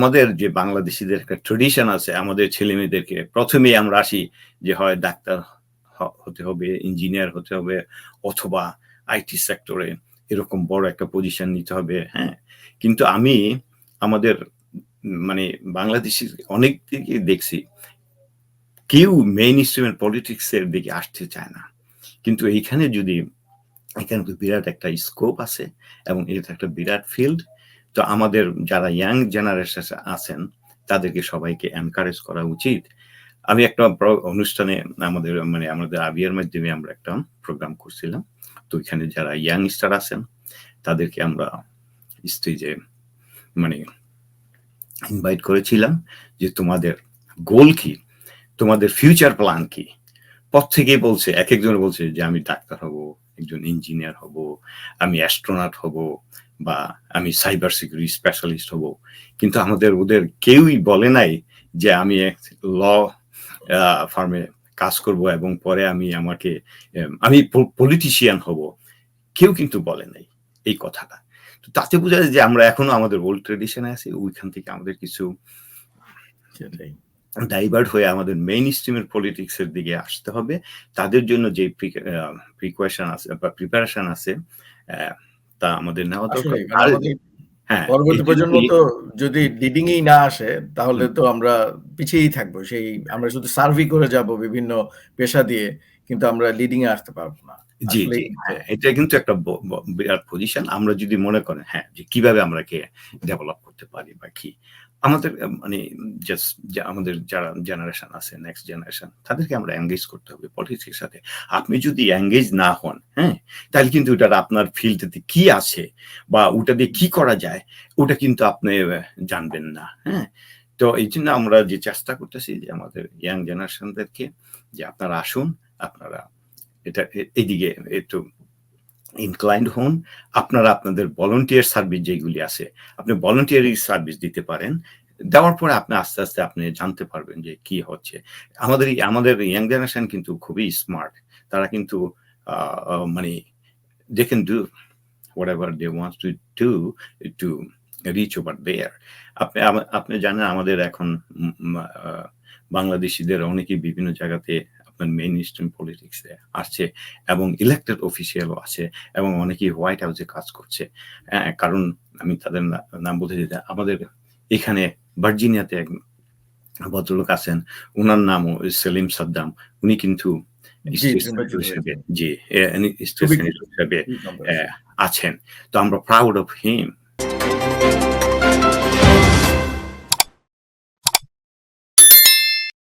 আমাদের যে বাংলাদেশিদের একটা ট্রেডিশন আছে, আমাদের ছেলে মেয়েদেরকে প্রথমেই আমরা আসি যে হয় ডাক্তার হতে হবে ইঞ্জিনিয়ার হতে হবে, অথবা আইটি সেক্টরে এরকম বড় একটা পজিশন নিতে হবে হ্যাঁ। কিন্তু আমি আমাদের মানে বাংলাদেশি অনেক দিকে দেখছি, কেউ মেইন স্ট্রিমের পলিটিক্স এর দিকে আসতে চায় না। কিন্তু এইখানে যদি এখানে বিরাট একটা স্কোপ আছে, এবং এটা একটা বিরাট ফিল্ড তো আমাদের যারা ইয়াং জেনারেশন আছেন, তাদেরকে সবাইকে এনকারেজ করা উচিত। আমি একটা অনুষ্ঠানে আমাদের মানে আমাদের আবিয়ার মাধ্যমে আমরা একটা প্রোগ্রাম করছিলাম। তো এখানে যারা ইয়াং স্টার আছেন, তাদেরকে আমরা স্টেজে মানে ইনভাইট করেছিলাম যে তোমাদের গোল কি? তোমাদের ফিউচার প্ল্যান কি? পথ থেকেই বলছে, এক একজন বলছে যে আমি ডাক্তার হব, একজন ইঞ্জিনিয়ার হব, আমি অ্যাস্ট্রোনাট হব বা আমি সাইবার সিকিউরিটি স্পেশালিস্ট হব। কিন্তু আমাদের ওদের কেউই বলে নাই যে আমি ল ফার্মে কাজ করব এবং পরে আমি আমাকে আমি পলিটিশিয়ান হব। কেউ কিন্তু বলে নাই এই কথাটা। তো তাতে বোঝা যায় যে আমরা এখনও আমাদের ওল্ড ট্রেডিশনে আছি ওইখান থেকে আমাদের কিছু ডাইভার্ট হয়ে আমাদের মেইন স্ট্রিমের পলিটিক্স এর দিকে আসতে হবে। তাদের জন্য যে প্রিকশন আছে বা প্রিপারেশন আছে তা আমাদের নেওয়া দরকার। হ্যাঁ পরবর্তী প্রজন্ম তো যদি লিডিং এই না আসে তাহলে তো আমরা পিছিয়েই থাকব। সেই আমরা শুধু সার্ভি করে যাব বিভিন্ন পেশা দিয়ে কিন্তু আমরা লিডিং এ আসতে পারব না। জি জি হ্যাঁ, এটা কিন্তু একটা বিরাট পজিশন আমরা যদি মনে করেন হ্যাঁ যে কীভাবে আমরা কে ডেভেলপ করতে পারি বা কি? আমাদের মানে জাস্ট আমাদের যারা জেনারেশন আছে নেক্সট জেনারেশন তাদেরকে আমরা এঙ্গেজ করতে হবে পলিটিক্সের সাথে। আপনি যদি এঙ্গেজ না হন হ্যাঁ তাহলে কিন্তু ওটা আপনার ফিল্ডেতে কি আছে বা ওটা দিয়ে কি করা যায়, ওটা কিন্তু আপনি জানবেন না হ্যাঁ। তো এই জন্য আমরা যে চেষ্টা করতেছি যে আমাদের ইয়াং জেনারেশনদেরকে যে আপনারা আসুন, আপনারা এটা এইদিকে একটু ইনক্লাইন্ড হন আপনারা আপনাদের ভলেন্টিয়ার সার্ভিস যেগুলি আছে, আপনি ভলেন্টিয়ারি সার্ভিস দিতে পারেন। দেওয়ার পরে আপনি আস্তে আস্তে আপনি জানতে পারবেন যে কি হচ্ছে। আমাদের আমাদের ইয়াং জেনারেশন কিন্তু খুবই স্মার্ট তারা কিন্তু মানে they can do whatever they wants to do to reach over there আপনি আপনি জানেন আমাদের এখন বাংলাদেশিদের অনেকেই বিভিন্ন জায়গাতে আপনার মেইন স্ট্রিম পলিটিক্সে আসছে এবং ইলেক্টেড অফিসিয়ালও আছে এবং অনেকেই হোয়াইট হাউসে কাজ করছে। হ্যাঁ কারণ আমি তাদের নাম বলতে যেতে আমাদের এখানে ভার্জিনিয়াতে এক ভদ্রলোক আছেন ওনার নামও সেলিম সাদ্দাম। উনি কিন্তু জি হিসেবে আছেন। তো আমরা প্রাউড অফ হিম